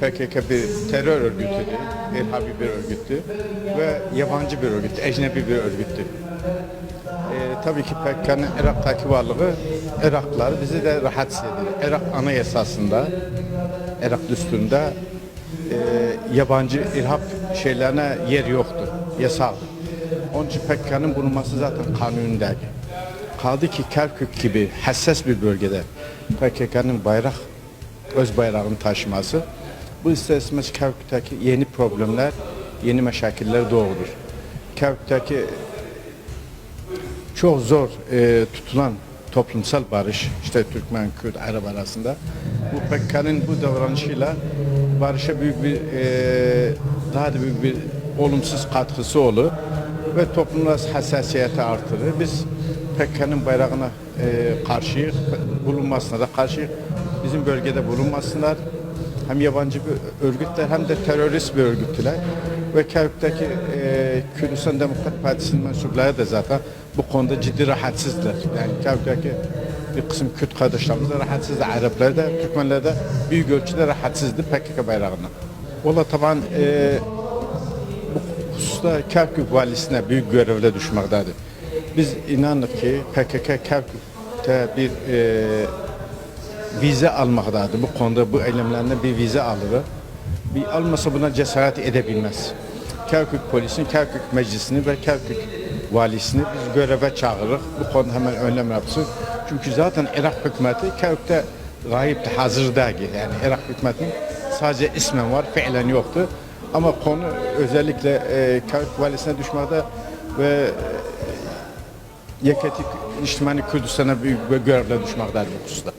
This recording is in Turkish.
PKK bir terör örgütüdür, irhabi bir örgüttü ve yabancı bir örgüt, ecnebi bir örgüttü. Ee, tabii ki PKK'nın Irak'taki varlığı Iraklıları bizi de rahatsız ediyor. Irak anayasasında, Irak düsturunda e, yabancı irhab şeylerine yer yoktur, yasak. Onun için PKK'nın bulunması zaten kanunundaki. Kaldı ki Kerkük gibi hassas bir bölgede PKK'nın bayrak, öz bayrağını taşıması bu ister istemez Kerkük'teki yeni problemler, yeni meşakiller doğurur. Kerkük'teki çok zor e, tutulan toplumsal barış, işte Türkmen, Kürt, Arap arasında bu PKK'nın bu davranışıyla barışa büyük bir e, daha da büyük bir olumsuz katkısı olur ve toplumda hassasiyeti artırır. Biz PKK'nın bayrağına e, karşıyız, bulunmasına da karşıyız. Bizim bölgede bulunmasınlar. Hem yabancı bir örgütler hem de terörist bir örgütler. Ve Kerkük'teki e, Kürdistan Demokrat Partisi'nin mensupları da zaten bu konuda ciddi rahatsızlar. Yani Kerkük'teki bir kısım Kürt kardeşlerimiz de rahatsızdı. Araplar da, Türkmenler de büyük ölçüde rahatsızdı PKK bayrağına. Valla taban e, bu hususta Kerkük valisine büyük görevle düşmektedir. Biz inandık ki PKK Kerkük'te bir e, vize almaktadır. Bu konuda bu eylemlerinde bir vize alır. Bir almasa buna cesaret edebilmez. Kerkük polisini, Kerkük meclisini ve Kerkük valisini biz göreve çağırırız. Bu konuda hemen önlem yapsın. Çünkü zaten Irak hükümeti Kerkük'te gayipti, hazırdaki. Yani Irak hükümetinin sadece ismen var, fiilen yoktu. Ama konu özellikle e, Kerkük valisine düşmekte ve Yeketi İçtimai Kürdistan'a büyük bir görevle düşmektedir bu hususta.